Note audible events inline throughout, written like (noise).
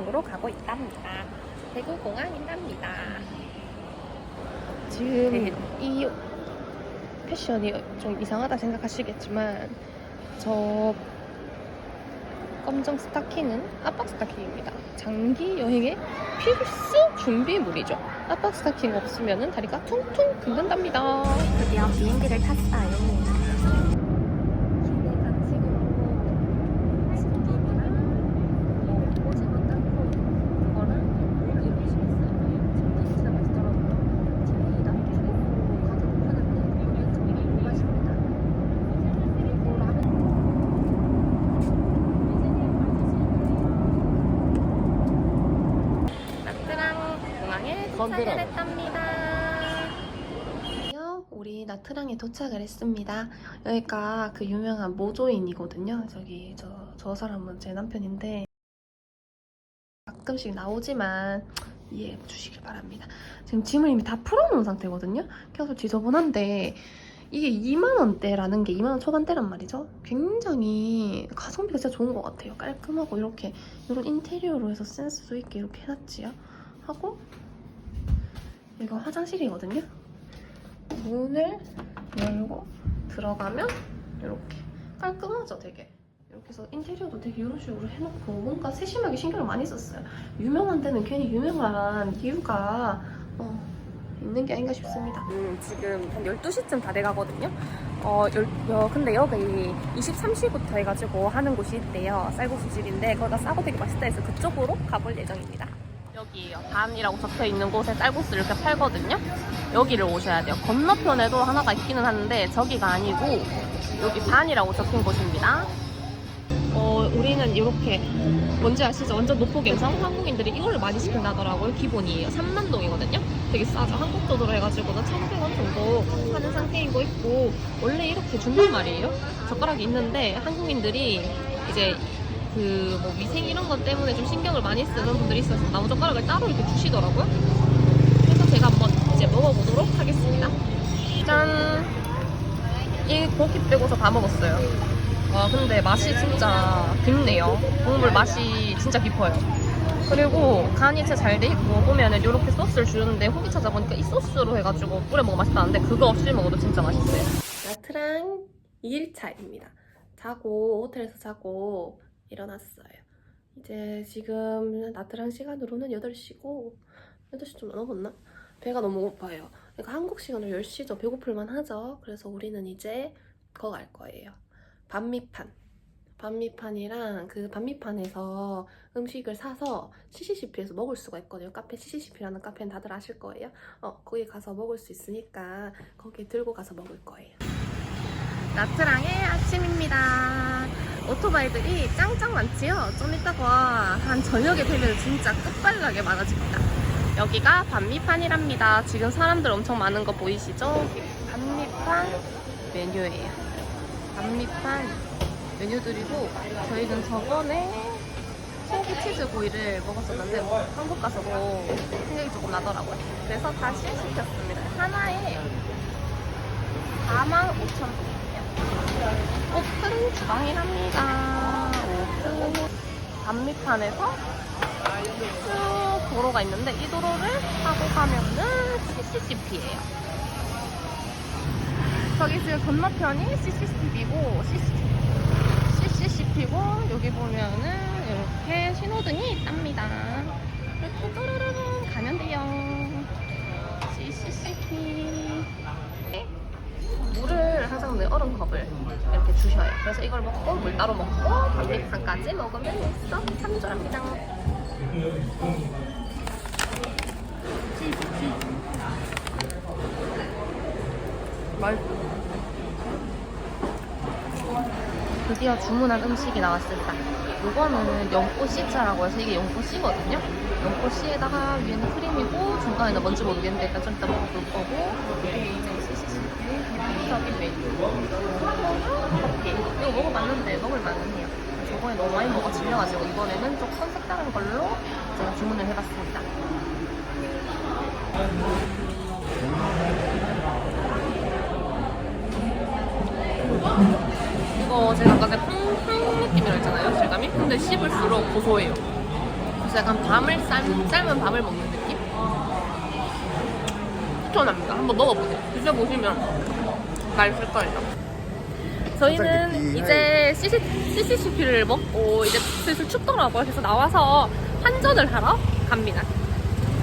나트랑으로 가고 있답니다. 대구공항이랍니다. 지금 네. 이 패션이 좀 이상하다 생각하시겠지만 저 검정 스타킹은 압박 스타킹입니다. 장기 여행의 필수 준비물이죠. 압박 스타킹 없으면 다리가 퉁퉁 붓는답니다. 드디어 비행기를 탔어요. 기내가 지금 신김이랑 뭐 오징어 땅콩 그거랑 고기 음식 있어요. 진짜 진짜 맛있더라고요. 제이랑 최고 가장 편한데 여기 정말 너무 맛있습니다. 그리고 라면 나트랑 공항에 도착을 했답니다. 드디어 우리 나트랑에 도착을 했습니다. 여기가 그 유명한 모조인이거든요. 저기 저, 저 사람은 제 남편인데 가끔씩 나오지만 이해해 주시길 바랍니다. 지금 짐을 이미 다 풀어놓은 상태거든요. 그래서 지저분한데 이게 2만 원대라는 게 2만 원 초반대란 말이죠. 굉장히 가성비가 진짜 좋은 것 같아요. 깔끔하고 이렇게 이런 인테리어로 해서 센스도 있게 이렇게 해놨지요. 하고 이거 화장실이거든요. 문을 열고 들어가면 이렇게 깔끔하죠, 되게. 이렇게 해서 인테리어도 되게 이런 식으로 해놓고 뭔가 세심하게 신경을 많이 썼어요. 유명한 데는 괜히 유명한 이유가 어, 있는 게 아닌가 싶습니다. 음, 지금 한 12시쯤 다 돼가거든요. 어, 열, 어, 근데 여기 23시부터 해가지고 하는 곳이 있대요. 쌀국수집인데 거기가 싸고 되게 맛있다 해서 그쪽으로 가볼 예정입니다. 여기 반이라고 적혀 있는 곳에 쌀국수를 이렇게 팔거든요. 여기를 오셔야 돼요. 건너편에도 하나가 있기는 한데 저기가 아니고 여기 반이라고 적힌 곳입니다. 어, 우리는 이렇게 뭔지 아시죠? 완전 노포갱상 한국인들이 이걸 많이 시킨다더라고요. 기본이에요. 3만 동이거든요. 되게 싸죠. 한국 돈으로 해가지고는 1,100원 정도 하는 상태인 거 있고 원래 이렇게 준단 말이에요. 젓가락이 있는데 한국인들이 이제 그 뭐 위생 이런 것 때문에 좀 신경을 많이 쓰는 분들이 있어서 나무 젓가락을 따로 이렇게 주시더라고요. 그래서 제가 한번 이제 먹어보도록 하겠습니다. 짠! 이 고기 빼고서 다 먹었어요. 와 근데 맛이 진짜 깊네요. 국물 맛이 진짜 깊어요. 그리고 간이 진짜 잘 돼 있고 보면은 이렇게 소스를 주는데 후기 찾아보니까 이 소스로 해가지고 뿌려 먹으면 맛있다는데 그거 없이 먹어도 진짜 맛있어요. 나트랑 2일차입니다. 자고 호텔에서 자고 일어났어요. 이제 지금 나트랑 시간으로는 8시고 8시 좀 넘었나? 배가 너무 고파요. 그러니까 한국 시간으로 10시죠. 배고플만 하죠. 그래서 우리는 이제 거갈 거예요. 반미판. 반미판이랑 그 반미판에서 음식을 사서 CCCP에서 먹을 수가 있거든요. 카페 CCCP라는 카페는 다들 아실 거예요. 어, 거기 가서 먹을 수 있으니까 거기 들고 가서 먹을 거예요. 나트랑의 아침입니다. 오토바이들이 짱짱 많지요? 좀 이따가 한 저녁에 되면 진짜 끝발나게 많아집니다. 여기가 반미판이랍니다. 지금 사람들 엄청 많은 거 보이시죠? 반미판 메뉴예요. 반미판 메뉴들이고 저희는 저번에 소고기 치즈 구이를 먹었었는데 뭐 한국 가서 뭐 생각이 조금 나더라고요. 그래서 다시 시켰습니다. 하나에 45,000원이에요. 오픈 주방이랍니다. 오픈 반미판에서 쭉 도로가 있는데 이 도로를 타고 가면은 CCCP예요. 저기 지금 건너편이 CCTV고 CCTV고 여기 보면은 이렇게 신호등이 있답니다. 이렇게 또르르르 가면 돼요. CCTV. 물을 항상 내 얼음 컵을 이렇게 주셔요. 그래서 이걸 먹고 물 따로 먹고 반미판까지 먹으면 있어 참조합니다. 드디어 주문한 음식이 나왔습니다. 이거는 연꽃씨차라고 해서 이게 연꽃씨거든요. 연꽃씨에다가 위에는 크림이고 중간에는 뭔지 모르겠는데 일단 좀 이따 먹어볼 거고 이게 이제 CCCTV 대표적인 메뉴. 이거 먹어봤는데 먹을 만해요. 저번에 너무 많이 먹어 질려가지고 이번에는 조금 색다른 걸로 제가 주문을 해봤습니다. 이거 제가 아까 그 팡, 팡 느낌이라 했잖아요, 질감이? 씹으면 씹을수록 고소해요. 그래서 약간 밤을 삶, 삶은 밤을 먹는 느낌? 추천합니다. 한번 먹어보세요. 드셔보시면 맛있을 거예요. 저희는 이제 CCCP를 먹고 이제 슬슬 춥더라고요. 그래서 나와서 환전을 하러 갑니다.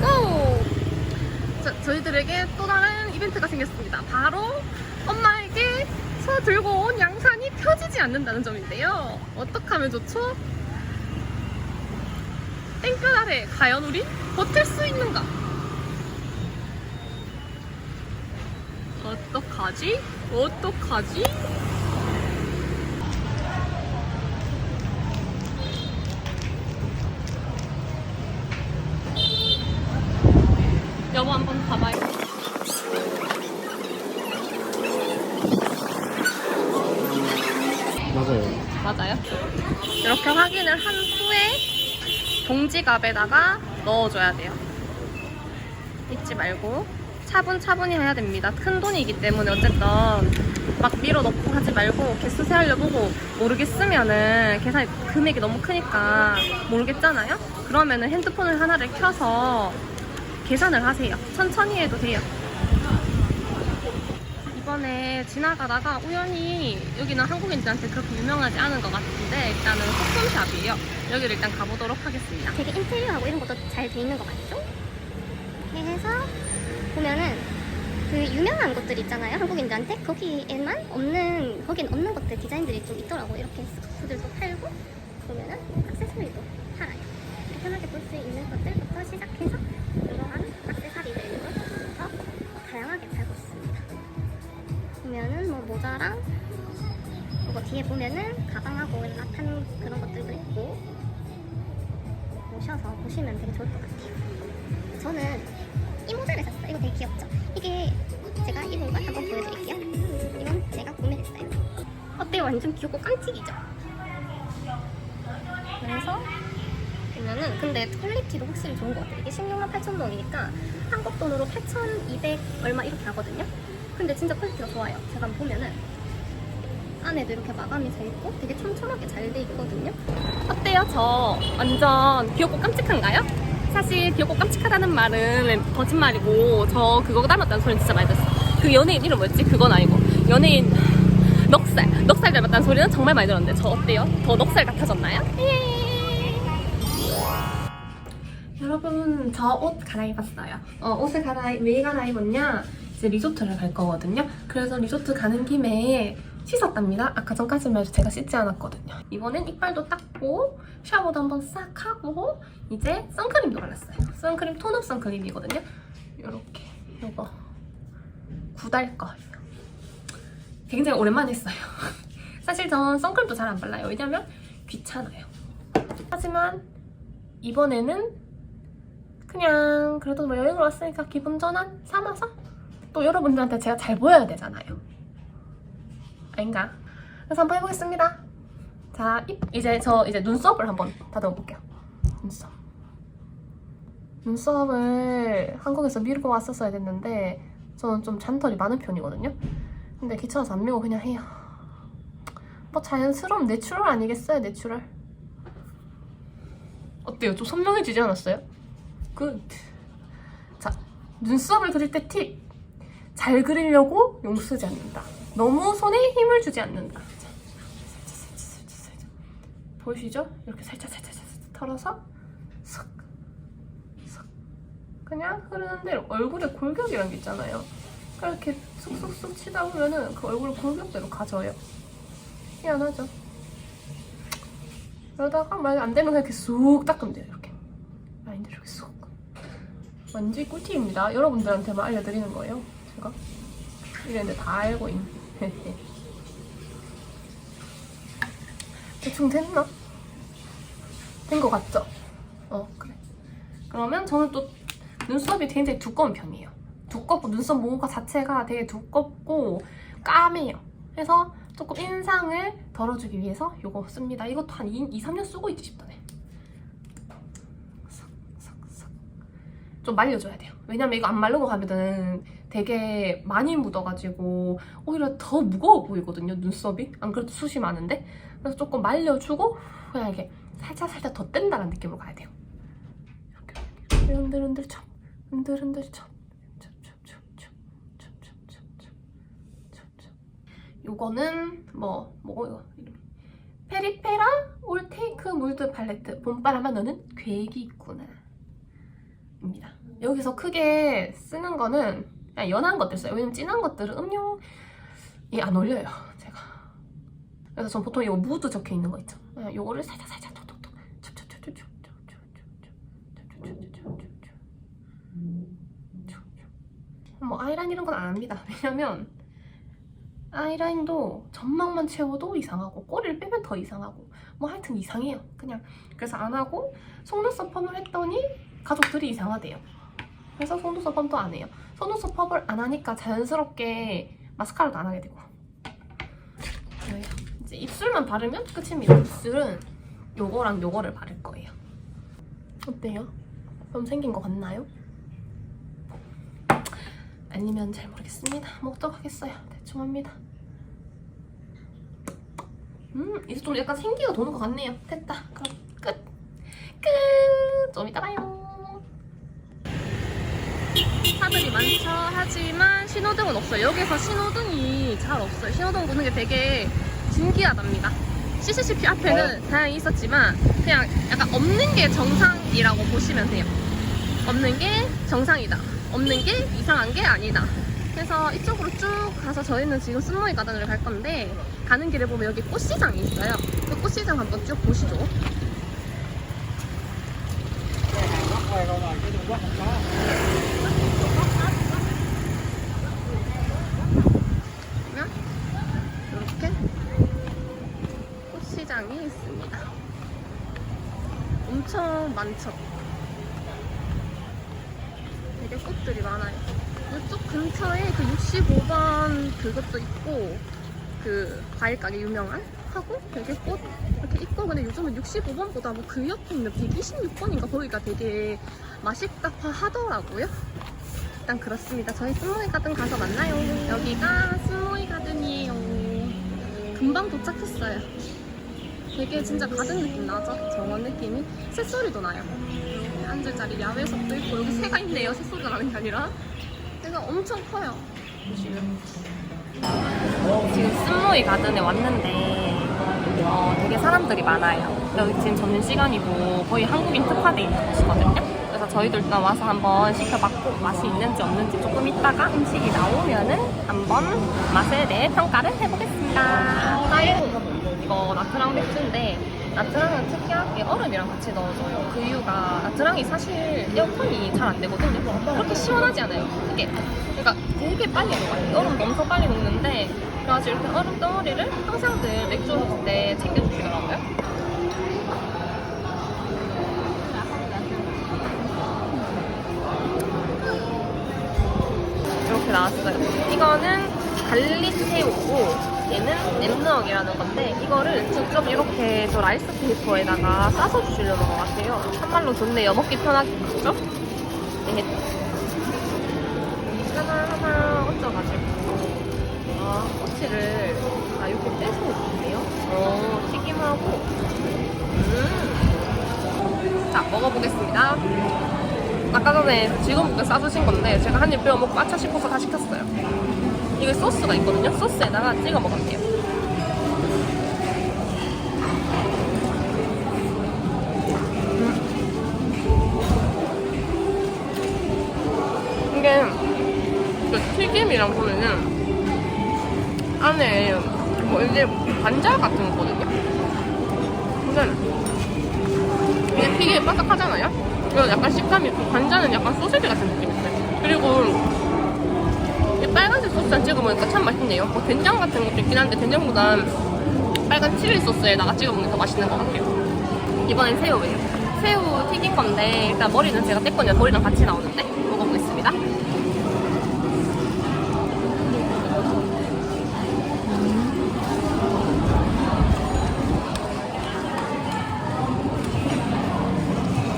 고! 자, 저희들에게 또 다른 이벤트가 생겼습니다. 바로 엄마에게 저 들고 온 양산이 펴지지 않는다는 점인데요. 어떻게 하면 좋죠? 땡볕 아래 과연 우리 버틸 수 있는가? 어떡하지? 어떡하지? 여보 한번 봐봐요. 맞아요. 맞아요. 이렇게 확인을 한 후에 봉지갑에다가 넣어줘야 돼요. 잊지 말고 차분차분히 해야 됩니다. 큰 돈이기 때문에 어쨌든 막 밀어 넣고 하지 말고 개수 세알려보고 모르겠으면은 계산 금액이 너무 크니까 모르겠잖아요. 그러면은 핸드폰을 하나를 켜서 계산을 하세요. 천천히 해도 돼요. 이번에 지나가다가 우연히 여기는 한국인들한테 그렇게 유명하지 않은 것 같은데 일단은 소품샵이에요. 여기를 일단 가보도록 하겠습니다. 되게 인테리어하고 이런 것도 잘 돼 있는 것 같죠? 이렇게 해서 보면은 그 유명한 것들 있잖아요 한국인들한테 거기에만 없는 거긴 없는 것들 디자인들이 좀 있더라고 이렇게 스카프들도 팔고 보면은 액세서리도 팔아요 편하게 볼 수 있는 것들부터 시작해서 모자랑 이거 뒤에 보면은 가방하고 라탄 그런 것들도 있고 오셔서 보시면 되게 좋을 것 같아요. 저는 이 모자를 샀어요. 이거 되게 귀엽죠? 이게 제가 입은 걸 한번 보여드릴게요. 이건 제가 구매했어요. 어때요? 완전 귀엽고 깜찍이죠? 그래서 보면은 근데 퀄리티도 확실히 좋은 것 같아요. 이게 16만 8천 원이니까 한국 돈으로 8,200 얼마 이렇게 하거든요. 근데 진짜 퀄리티가 좋아요. 제가 보면은 안에도 이렇게 마감이 돼 있고 되게 촘촘하게 잘 돼 있거든요. 어때요? 저 완전 귀엽고 깜찍한가요? 사실 귀엽고 깜찍하다는 말은 거짓말이고 저 그거 닮았다는 소리는 진짜 많이 들었어요. 그 연예인 이름 뭐였지? 그건 아니고 연예인 넉살 넉살 닮았다는 소리는 정말 많이 들었는데 저 어때요? 더 넉살 같아졌나요? 예. 여러분 저 옷 갈아입었어요. 어, 옷을 갈아입 왜 갈아입었냐? 이제 리조트를 갈 거거든요. 그래서 리조트 가는 김에 씻었답니다. 아까 전까지만 해도 제가 씻지 않았거든요. 이번엔 이빨도 닦고 샤워도 한번 싹 하고 이제 선크림도 발랐어요. 선크림 톤업 선크림이거든요. 이렇게 이거 구달 거예요. 굉장히 오랜만에 했어요. (laughs) 사실 전 선크림도 잘 안 발라요. 왜냐면 귀찮아요. 하지만 이번에는 그냥 그래도 뭐 여행을 왔으니까 기분 전환 삼아서 또 여러분들한테 제가 잘 보여야 되잖아요. 아닌가? 그래서 한번 해보겠습니다. 자, 입, 이제 저 이제 눈썹을 한번 다듬어 볼게요. 눈썹. 눈썹을 한국에서 밀고 왔었어야 됐는데 저는 좀 잔털이 많은 편이거든요. 근데 귀찮아서 안 밀고 그냥 해요. 뭐 자연스러운 내추럴 아니겠어요, 내추럴? 어때요? 좀 선명해지지 않았어요? 굿. 자, 눈썹을 그릴 때 팁. 잘 그리려고 용 쓰지 않는다. 너무 손에 힘을 주지 않는다. 보이시죠? 이렇게 살짝, 살짝, 살짝 털어서 슥, 슥. 그냥 흐르는 대로 얼굴에 골격이란 게 있잖아요. 그렇게 쑥쑥쑥 치다 보면은 그 얼굴 골격대로 가져요. 희한하죠? 그러다가 만약 안 되면 그냥 이렇게 쑥 닦으면 돼요. 이렇게 라인들 이렇게 쑥. 완전 꿀팁입니다. 여러분들한테만 알려드리는 거예요. 제가 이랬는데 다 알고 있네. (laughs) 대충 됐나? 된거 같죠? 어 그래. 그러면 저는 또 눈썹이 굉장히 두꺼운 편이에요. 두껍고 눈썹 모가 자체가 되게 두껍고 까매요. 그래서 조금 인상을 덜어주기 위해서 이거 씁니다. 이것도 한 2, 2 3년 쓰고 있지. 싹싹 싹. 좀 말려줘야 돼요. 왜냐면 이거 안 마르고 가면은 되게 많이 묻어가지고 오히려 더 무거워 보이거든요. 눈썹이. 안 그래도 숱이 많은데. 그래서 조금 말려주고 그냥 이렇게 살짝 살짝 더 뗀다는 느낌으로 가야 돼요. 이렇게 흔들 흔들 쳐, 흔들 흔들 쳐. 요거는 뭐 뭐고 이거 페리페라 올테이크 몰드 팔레트 봄바람아 너는 계획이 있구나 입니다. 여기서 크게 쓰는 거는 연한 것들 써요. 왜냐면 진한 것들은 음용이 안 올려요. 제가. 그래서 전 보통 이거 무드 적혀 있는 거 있죠. 요거를 살짝 살짝 톡톡톡 뭐 아이라인 이런 건 안 합니다. 왜냐면 아이라인도 점막만 채워도 이상하고 꼬리를 빼면 더 이상하고 뭐 하여튼 이상해요. 그냥 그래서 안 하고 속눈썹 펌을 했더니 가족들이 이상하대요. 그래서 속눈썹 펌도 안 해요. 속눈썹 펌을 안 하니까 자연스럽게 마스카라도 안 하게 되고. 이제 입술만 바르면 끝입니다. 입술은 요거랑 요거를 바를 거예요. 어때요? 좀 생긴 것 같나요? 아니면 잘 모르겠습니다. 먹도록 하겠어요. 대충 합니다. 음, 이제 좀 약간 생기가 도는 것 같네요. 됐다. 그럼 끝. 끝. 좀 이따 봐요. 차들이 많죠. 하지만 신호등은 없어요. 여기서 신호등이 잘 없어요. 신호등 보는 게 되게 신기하답니다. CCCP 앞에는 다행히 있었지만 그냥 약간 없는 게 정상이라고 보시면 돼요. 없는 게 정상이다. 없는 게 이상한 게 아니다. 그래서 이쪽으로 쭉 가서 저희는 지금 스모이 가든을 갈 건데 가는 길에 보면 여기 꽃시장이 있어요. 그 꽃시장 한번 쭉 보시죠. 보면 이렇게 꽃시장이 있습니다. 엄청 많죠. 되게 꽃들이 많아요. 이쪽 근처에 그 65번 그것도 있고 그 과일 가게 유명한 하고 되게 꽃 이렇게 있고 근데 요즘은 65번보다 뭐 그 옆에 있는 126번인가 거기가 되게 맛있다파 하더라고요. 일단 그렇습니다. 저희 스모이 가든 가서 만나요. 여기가 스모이 가든이에요. 금방 도착했어요. 되게 진짜 가든 느낌 나죠? 정원 느낌이 새소리도 나요. 앉을 자리 야외석도 있고 여기 새가 있네요. 새소리가 나는 게 아니라 새가 엄청 커요. 보시면 지금 스모이 가든에 왔는데 어, 되게 사람들이 많아요. 여기 지금 점심 시간이고 거의 한국인 특화돼 있는 곳이거든요. 그래서 저희도 일단 와서 한번 시켜봤고 맛이 있는지 없는지 조금 있다가 음식이 나오면은 한번 맛에 대해 평가를 해보겠습니다. 이거 나트랑 맥주인데 나트랑은 특이하게 얼음이랑 같이 넣어줘요. 그 이유가 나트랑이 사실 에어컨이 잘 안 되거든요. 그렇게 시원하지 않아요. 이게 그러니까 되게 빨리 녹아요. 얼음도 엄청 빨리 녹는데 그래가지고 이렇게 얼음 덩어리를 항상들 맥주 먹을 때 챙겨주시더라고요. 이렇게 나왔어요. 이거는 갈리새우고 얘는 램너이라는 건데 이거를 직접 이렇게 저 라이스 페이퍼에다가 싸서 주시려는 것 같아요. 참말로 좋네요. 먹기 편하게 맞죠? 네. 하나 하나 얹어가지고 아 꼬치를 아 이렇게 떼서 있네요. 어 튀김하고 음. 자 먹어보겠습니다. 아까 전에 직원분께 싸주신 건데 제가 한 입 빼어 먹고 아차 싶어서 다 시켰어요. 이게 소스가 있거든요. 소스에다가 찍어 먹을게요. 음. 이게 그 튀김이랑 보면은 안에 뭐 이게 관자 같은 거거든요. 근데 이게 튀김이 바삭하잖아요. 이건 약간 식감이 있고 관자는 약간 소세지 같은 있어요. 그리고 소스에 찍어 먹으니까 참 맛있네요. 뭐 된장 같은 것도 있긴 한데 된장보다 빨간 칠리 소스에다가 찍어 먹는 게 더 맛있는 것 같아요. 이번엔 새우예요. 새우 튀긴 건데 일단 머리는 제가 뗐거든요. 머리랑 같이 나오는데 먹어보겠습니다.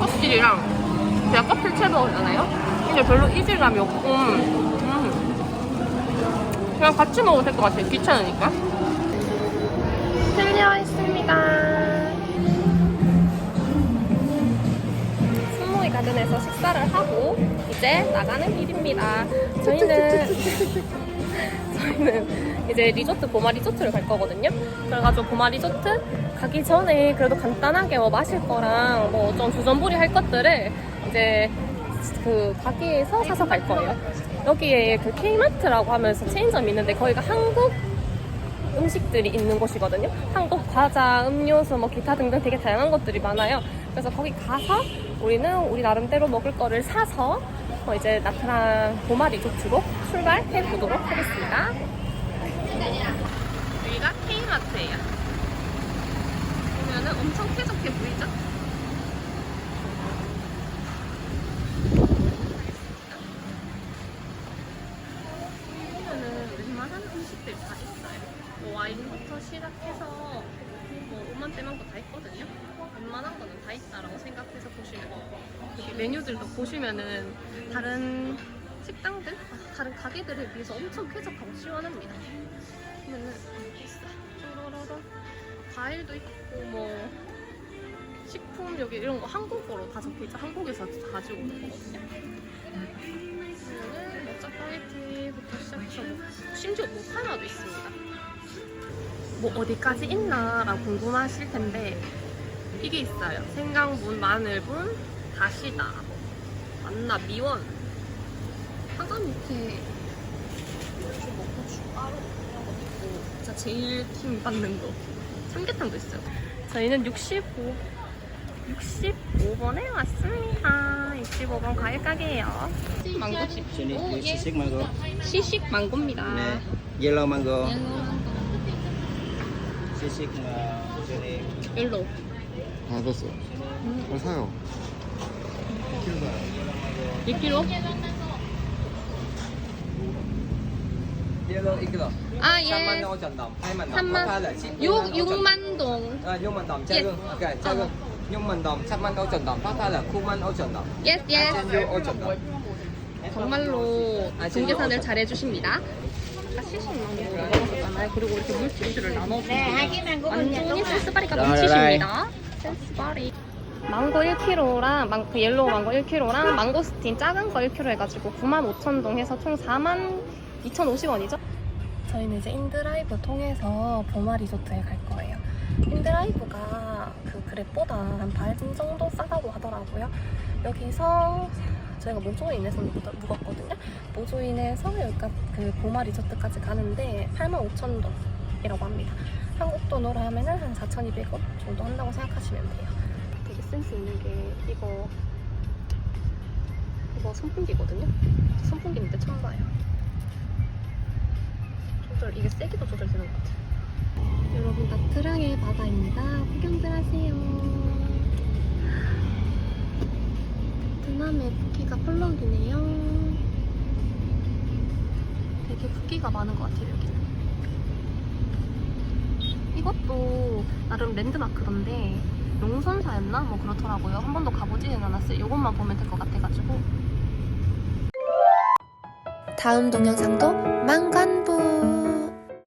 껍질이랑 제가 껍질 채 먹었잖아요. 근데 별로 이질감이 없고 음. 그냥 같이 먹어도 될 것 같아요. 귀찮으니까. 틀려 있습니다. 순모이 가든에서 식사를 하고 이제 나가는 길입니다. 저희는 (laughs) 저희는 이제 리조트 보마 리조트를 갈 거거든요. 그래가지고 보마 리조트 가기 전에 그래도 간단하게 뭐 마실 거랑 뭐 좀 주전부리 할 것들을 이제 그 가게에서 사서 갈 거예요. 여기에 그 K마트라고 하면서 체인점이 있는데 거기가 한국 음식들이 있는 곳이거든요. 한국 과자, 음료수, 뭐 기타 등등 되게 다양한 것들이 많아요. 그래서 거기 가서 우리는 우리 나름대로 먹을 거를 사서 어, 이제 나트랑 보마 리조트로 출발해 보도록 하겠습니다. 여기가 K마트예요. 보면은 엄청 쾌적해 보이죠? 보면은 웬만한 음식들 다 있어요. 뭐 와인부터 시작해서 뭐 오만때만 거다 있거든요. 웬만한 거는 다 있다라고 생각해서 돼요. 여기 메뉴들도 보시면은 다른 식당들, 아, 다른 가게들에 비해서 엄청 쾌적하고 시원합니다. 보면은 있어. 쪼로로로 과일도 있고 뭐 식품 여기 이런 거 한국어로 다 적혀 있죠. 한국에서 다 가지고 오는 거거든요. 보면은 뭐 짜파게티부터 시작해서 뭐 심지어 모타나도 있습니다. 뭐 어디까지 있나라고 궁금하실 텐데 이게 있어요. 생강분, 마늘분, 다시다, 만나, 미원. 화관 밑에 이렇게 뭐 고춧가루 이런 거 있고 진짜 제일 힘 받는 거 삼계탕도 있어요. 저희는 65 65번에 왔습니다. 65번 과일 가게예요. 망고집. Sini 오, 예. sisik mango. 시식 망고입니다. Nè, yellow mango. Sisik uh, sini. 옐로우. 다 샀어. 빨리 사요. 2kg? Yellow ít kilo. 아, 3만 예. 5천 đồng, 2만 đồng. 3만. Có phải là ship 6, 5만 6만 동. À, 6만 đồng, Yes. cha gương. Ok, cha Ờ. gương. 6만 đồng, 3만 5천 đồng. Có phải là 9만 5천 đồng? 예스, 예스. 5천 đồng. 정말로 아, 중계산을 잘 해주십니다. 아까 먹었잖아요. 그리고 이렇게 물티슈를 나눠주고 완전히 센스바리가 네, 넘치십니다. 망고 1kg랑 망, 그 옐로우 망고 1kg랑 망고스틴 작은 거 1kg 해가지고 95,000동 해서 총 42,050원이죠? 저희는 이제 인드라이브 통해서 보마 리조트에 갈 거예요. 인드라이브가 그 그랩보다 한 반 정도 싸다고 하더라고요. 여기서 저희가 모조인에서 묵- 묵었거든요. 모조인에서 여기가 그 보마 리조트까지 가는데 85,000동이라고 합니다. 한국 돈으로 하면은 한 4,200원 정도 한다고 생각하시면 돼요. 센스 있는 게 이거 이거 선풍기거든요. 선풍기인데 봐요. 조절 이게 세기도 조절되는 것 같아요. 여러분 나트랑의 바다입니다. 구경들 하세요. 베트남의 부기가 펄럭이네요. 되게 부기가 많은 것 같아요 여기는. 이것도 나름 랜드마크던데 용선사였나? 뭐 그렇더라고요. 한 번도 가보지는 않았어요. 이것만 보면 될 것 같아가지고. 다음 동영상도 망관부